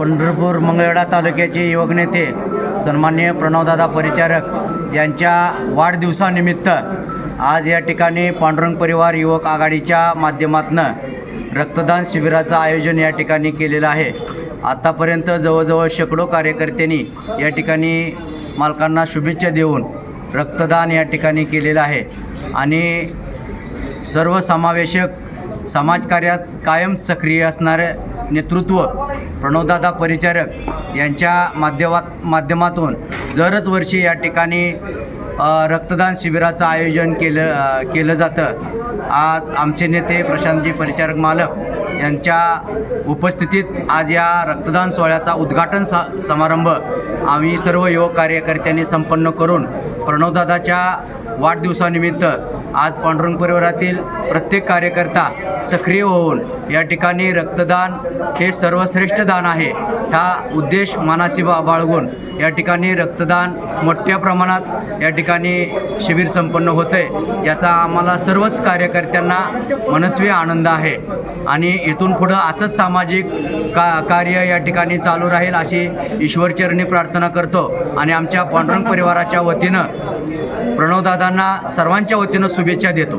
पंढरपूर मंगळवेढा तालुक्याचे युवक नेते सन्मान्य प्रणवदादा परिचारक यांच्या वाढदिवसानिमित्त आज या ठिकाणी पांडुरंग परिवार युवक आघाडीच्या माध्यमातून रक्तदान शिबिराचं आयोजन या ठिकाणी केलेलं आहे. आत्तापर्यंत जवळजवळ शेकडो कार्यकर्त्यांनी या ठिकाणी मालकांना शुभेच्छा देऊन रक्तदान या ठिकाणी केलेलं आहे. आणि सर्वसमावेशक समाजकार्यात कायम सक्रिय असणारे नेतृत्व प्रणवदादा परिचारक यांच्या माध्यमात माध्यमातून जरच वर्षी या ठिकाणी रक्तदान शिबिराचं आयोजन केलं केलं जातं. आज आमचे नेते प्रशांतजी परिचारक मालक यांच्या उपस्थितीत आज या रक्तदान सोहळ्याचा उद्घाटन स समारंभ आम्ही सर्व युवक कार्यकर्त्यांनी संपन्न करून प्रणवदादाच्या वाढदिवसानिमित्त आज पांडुरंग परिवारातील प्रत्येक कार्यकर्ता सक्रिय होऊन या ठिकाणी रक्तदान हे सर्वश्रेष्ठ दान आहे. हा उद्देश मानासी बाळगून या ठिकाणी रक्तदान मोठ्या प्रमाणात या ठिकाणी शिबिर संपन्न होतं आहे याचा आम्हाला सर्वच कार्यकर्त्यांना मनस्वी आनंद आहे. आणि इथून पुढं असंच सामाजिक का कार्य या ठिकाणी चालू राहील अशी ईश्वरचरणी प्रार्थना करतो. आणि आमच्या पांडुरंग परिवाराच्या वतीनं प्रणवदादांना सर्वांच्या वतीनं शुभेच्छा देतो.